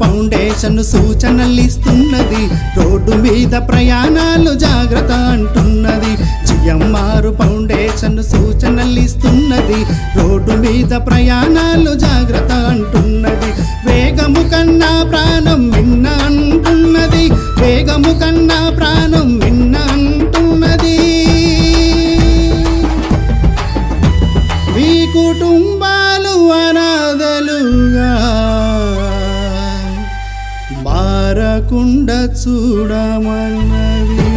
Foundation సూచనలిస్తున్నది. Road మీద ప్రయాణాలు జాగ్రత్త అంటున్నది. GMR foundation సూచనలిస్తున్నది. రోడ్డు మీద ప్రయాణాలు జాగ్రత్త అంటున్నది. వేగము కన్నా ప్రాణం మిన్న అంటున్నది. వేగము కన్నా ప్రాణం మిన్న అంటున్నది. మీ కుటుంబాలు అనాథలుగా మారకుండా చూడమన్నది.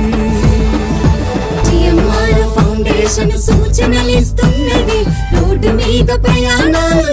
ఫౌండేషన్ సూచనలు ఇస్తున్నది రోడ్డు మీద ప్రయాణాలు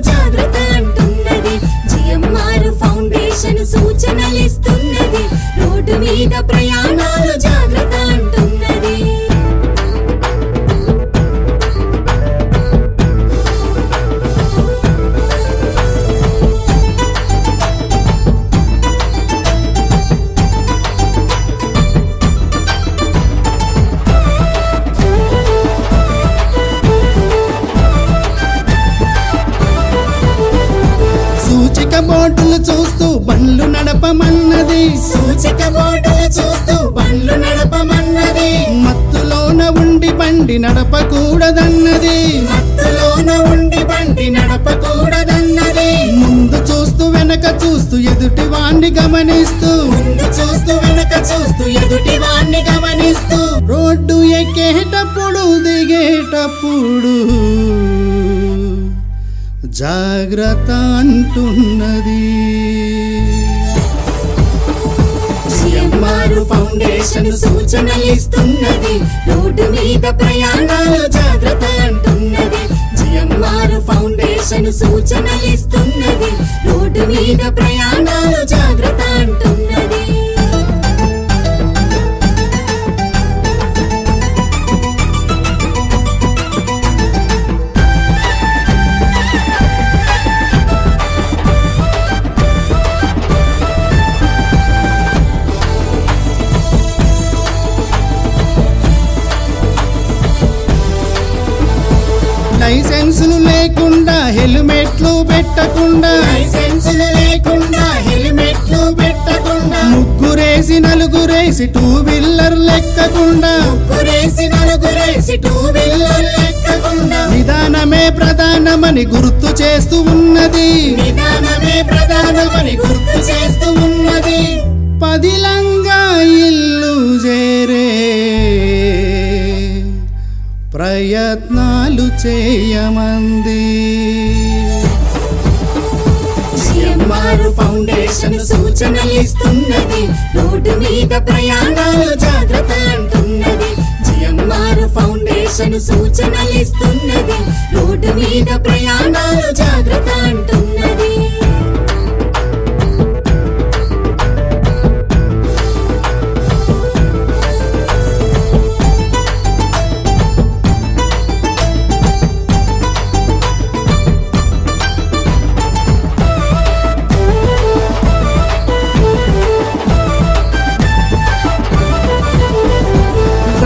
సూచిక బోర్డులు చూస్తూ బండ్లు నడపమన్నది. సూచిక బోర్డులు చూస్తూ బండ్లు నడపమన్నది. మత్తులోన ఉండి బండి నడపకూడదన్నది. మత్తులోన ఉండి బండి నడపకూడదన్నది. ముందు చూస్తూ వెనక చూస్తూ ఎదుటి వాణ్ణి గమనిస్తూ. ముందు చూస్తూ వెనక చూస్తూ ఎదుటి వాణ్ణి గమనిస్తూ. రోడ్డు ఎక్కేటప్పుడు దిగేటప్పుడు. జాగ్రత్త అంటున్నది. సిఎంఆర్ ఫౌండేషన్ సూచనలు ఇస్తున్నది. రోడ్డు మీద ప్రయాణాలు జాగ్రత్త అంటున్నది. జిఎంఆర్ ఫౌండేషన్ సూచనలు ఇస్తున్నది. రోడ్డు మీద ప్రయాణాలు జాగ్రత్త లేకుండా హెల్మెట్లు పెట్టకుండా లైసెన్సులు లేకుండా హెల్మెట్లు పెట్టకుండా ముగ్గురేసి నలుగురేసి టూ వీలర్ లెక్కకుండా ముగ్గురేసి నలుగురేసి టూ వీలర్ ఎక్కకుండా నిదానమే ప్రధానమని గుర్తు చేస్తూ ఉన్నది. నిదానమే ప్రధానమని గుర్తు చేస్తూ ఉన్నది. పదిలంగా ఇల్లు చేరే ప్రయత్నాలు చేయమంది. ఫౌండేషన్ సూచనలు ఇస్తున్నది. రోడ్డు మీద ప్రయాణాలు జాగ్రత్త అంటున్నది జిఎంఆర్ ఫౌండేషన్ సూచనలు ఇస్తున్నది. రోడ్డు మీద ప్రయాణాలు జాగ్రత్త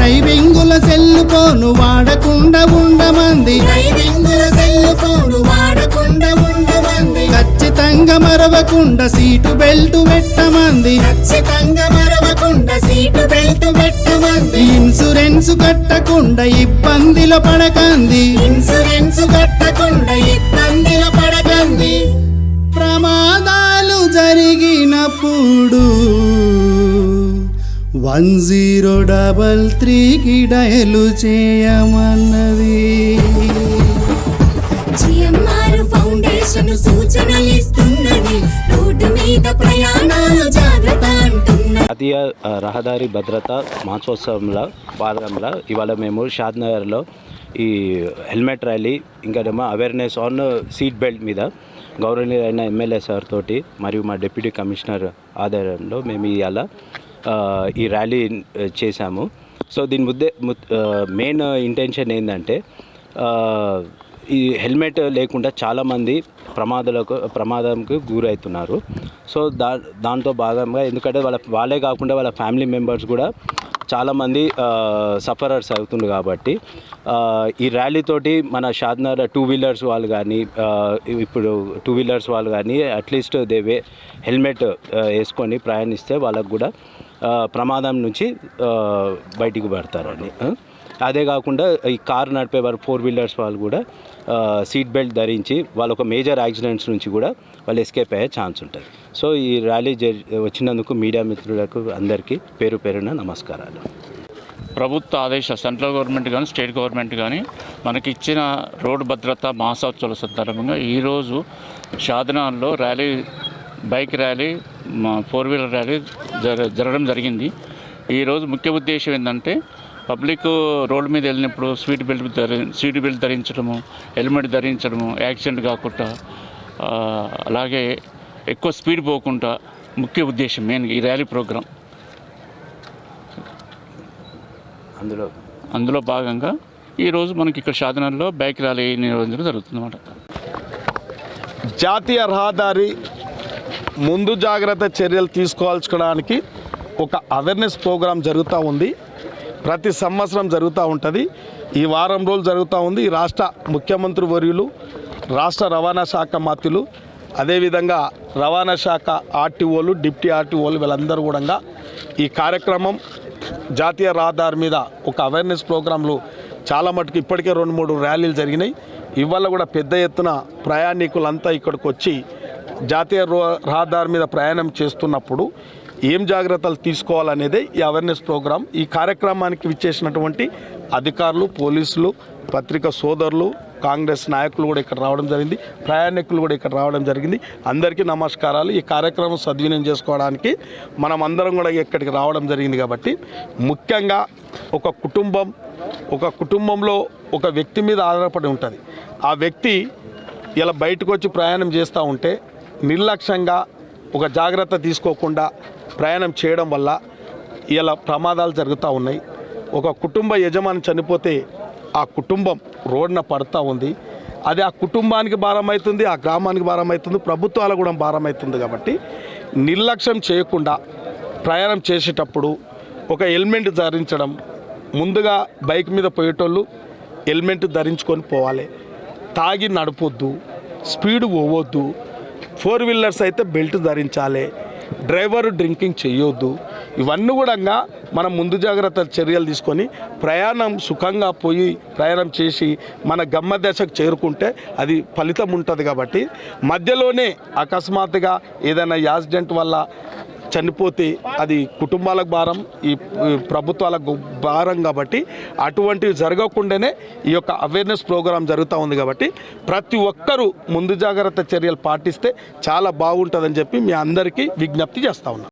డ్రైవింగుల సెల్లు ఫోను వాడకుండా ఉండమంది. డ్రైవింగుల సెల్ ఫోన్ వాడకుండా ఉండమంది. ఖచ్చితంగా మరవకుండా సీటు బెల్ట్ పెట్టమంది. ఖచ్చితంగా మరవకుండా సీటు బెల్ట్ పెట్టమంది. ఇన్సూరెన్స్ కట్టకుండా ఇబ్బందిలో పడకంది. ఇన్సూరెన్స్ కట్టకుండా ఇబ్బందిలో పడకండి ప్రమాదాలు జరిగినప్పుడు వన్ జీరో డబల్ త్రీకి డయలు చేయమన్నది. జిఎంఆర్ ఫౌండేషన్ సూచనలు ఇస్తున్నది. రోడ్డు మీద ప్రయాణాలు జాగ్రత్త అంటున్నది. జాతీయ రహదారి భద్రత మాసోత్సవంలో భాగంగా ఇవాళ మేము షాద్ నగర్లో ఈ హెల్మెట్ ర్యాలీ ఇంకానేమో అవేర్నెస్ ఆన్ సీట్ బెల్ట్ మీద గౌరవనీయులైన ఎమ్మెల్యే సార్ తోటి మరియు మా డిప్యూటీ కమిషనర్ ఆధ్వర్యంలో మేము ఇవాళ ఈ ర్యాలీ చేశాము. సో దీని ముద్దే మెయిన్ ఇంటెన్షన్ ఏంటంటే ఈ హెల్మెట్ లేకుండా చాలామంది ప్రమాదాలకు ప్రమాదంకు గురవుతున్నారు సో దా దాంతో భాగంగా ఎందుకంటే వాళ్ళ వాళ్ళే కాకుండా వాళ్ళ ఫ్యామిలీ మెంబర్స్ కూడా చాలామంది సఫరర్స్ అవుతుండ్రు కాబట్టి ఈ ర్యాలీతోటి మన షాద్నగర్ టూ వీలర్స్ వాళ్ళు కానీ ఇప్పుడు టూ వీలర్స్ వాళ్ళు కానీ అట్లీస్ట్ దేవే హెల్మెట్ వేసుకొని ప్రయాణిస్తే వాళ్ళకు కూడా ప్రమాదం నుంచి బయటికి పడతారండి అదే కాకుండా ఈ కార్ నడిపే వారు ఫోర్ వీలర్స్ వాళ్ళు కూడా సీట్ బెల్ట్ ధరించి వాళ్ళ ఒక మేజర్ యాక్సిడెంట్స్ నుంచి కూడా వాళ్ళు ఎస్కేప్ అయ్యే ఛాన్స్ ఉంటుంది. సో ఈ ర్యాలీ జరి వచ్చినందుకు మీడియా మిత్రులకు అందరికీ పేరు పేరున నమస్కారాలు. ప్రభుత్వ ఆదేశ సెంట్రల్ గవర్నమెంట్ కానీ స్టేట్ గవర్నమెంట్ కానీ మనకి ఇచ్చిన రోడ్డు భద్రత మహోత్సవాల సందర్భంగా ఈరోజు షాదనాల్లో ర్యాలీ బైక్ ర్యాలీ మా ఫోర్ వీలర్ ర్యాలీ జర జరగడం జరిగింది. ఈరోజు ముఖ్య ఉద్దేశం ఏంటంటే పబ్లిక్ రోడ్డు మీద వెళ్ళినప్పుడు సీట్ బెల్ట్ ధరి సీట్ బెల్ట్ ధరించడము హెల్మెట్ ధరించడము యాక్సిడెంట్ కాకుండా అలాగే ఎక్కువ స్పీడ్ పోకుండా ముఖ్య ఉద్దేశం మెయిన్ ఈ ర్యాలీ ప్రోగ్రాం. అందులో? అందులో భాగంగా ఈరోజు మనకి ఇక్కడ షాదనర్లో బైక్ ర్యాలీ నిర్వహించడం జరుగుతుందన్నమాట. జాతీయ రహదారి ముందు జాగ్రత్త చర్యలు తీసుకోవాల్చుకోవడానికి ఒక అవేర్నెస్ ప్రోగ్రాం జరుగుతూ ఉంది. ప్రతి సంవత్సరం జరుగుతూ ఉంటుంది. ఈ వారం రోజులు జరుగుతూ ఉంది. ఈ రాష్ట్ర ముఖ్యమంత్రి వర్యులు రాష్ట్ర రవాణా శాఖ మంత్రులు అదేవిధంగా రవాణా శాఖ ఆర్టీఓలు డిప్టీ ఆర్టీఓలు వీళ్ళందరూ కూడా ఈ కార్యక్రమం జాతీయ రహదారి మీద ఒక అవేర్నెస్ ప్రోగ్రాంలు చాలా మటుకు ఇప్పటికే రెండు మూడు ర్యాలీలు జరిగినాయి. ఇవాళ కూడా పెద్ద ఎత్తున ప్రయాణికులంతా ఇక్కడికి వచ్చి జాతీయ రో- రహదారి మీద ప్రయాణం చేస్తున్నప్పుడు ఏం జాగ్రత్తలు తీసుకోవాలనేదే ఈ అవేర్నెస్ ప్రోగ్రాం ఈ కార్యక్రమానికి విచ్చేసినటువంటి అధికారులు పోలీసులు పత్రిక సోదరులు కాంగ్రెస్ నాయకులు కూడా ఇక్కడ రావడం జరిగింది. ప్రయాణికులు కూడా ఇక్కడ రావడం జరిగింది. అందరికీ నమస్కారాలు. ఈ కార్యక్రమం సద్వినియోగం చేసుకోవడానికి మనం అందరం కూడా ఇక్కడికి రావడం జరిగింది కాబట్టి ముఖ్యంగా ఒక కుటుంబం ఒక కుటుంబంలో ఒక వ్యక్తి మీద ఆధారపడి ఉంటుంది. ఆ వ్యక్తి ఇలా బయటకు వచ్చి ప్రయాణం చేస్తూ ఉంటే నిర్లక్ష్యంగా ఒక జాగ్రత్త తీసుకోకుండా ప్రయాణం చేయడం వల్ల ఇలా ప్రమాదాలు జరుగుతూ ఉన్నాయి. ఒక కుటుంబ యజమాని చనిపోతే ఆ కుటుంబం రోడ్న పడుతూ ఉంది. అది ఆ కుటుంబానికి భారమవుతుంది ఆ గ్రామానికి భారమవుతుంది ప్రభుత్వాలకు కూడా భారమవుతుంది కాబట్టి నిర్లక్ష్యం చేయకుండా ప్రయాణం చేసేటప్పుడు ఒక హెల్మెట్ ధరించడం ముందుగా బైక్ మీద పోయేటోళ్ళు హెల్మెట్ ధరించుకొని పోవాలి. తాగి నడపొద్దు స్పీడ్ పోవద్దు ఫోర్ వీలర్స్ అయితే బెల్ట్ ధరించాలి. డ్రైవర్ డ్రింకింగ్ చేయొద్దు ఇవన్నీ కూడా మనం ముందు జాగ్రత్త చర్యలు తీసుకొని ప్రయాణం సుఖంగా పోయి ప్రయాణం చేసి మన గమ్మ దశకు చేరుకుంటే అది ఫలితం ఉంటుంది కాబట్టి మధ్యలోనే అకస్మాత్తుగా ఏదైనా యాక్సిడెంట్ వల్ల చనిపోతే అది కుటుంబాలకు భారం ఈ ప్రభుత్వాలకు భారం కాబట్టి అటువంటివి జరగకుండానే ఈ యొక్క అవేర్నెస్ ప్రోగ్రాం జరుగుతూ ఉంది కాబట్టి ప్రతి ఒక్కరూ ముందు జాగ్రత్త చర్యలు పాటిస్తే చాలా బాగుంటుందని చెప్పి మీ అందరికీ విజ్ఞప్తి చేస్తా ఉన్నాం.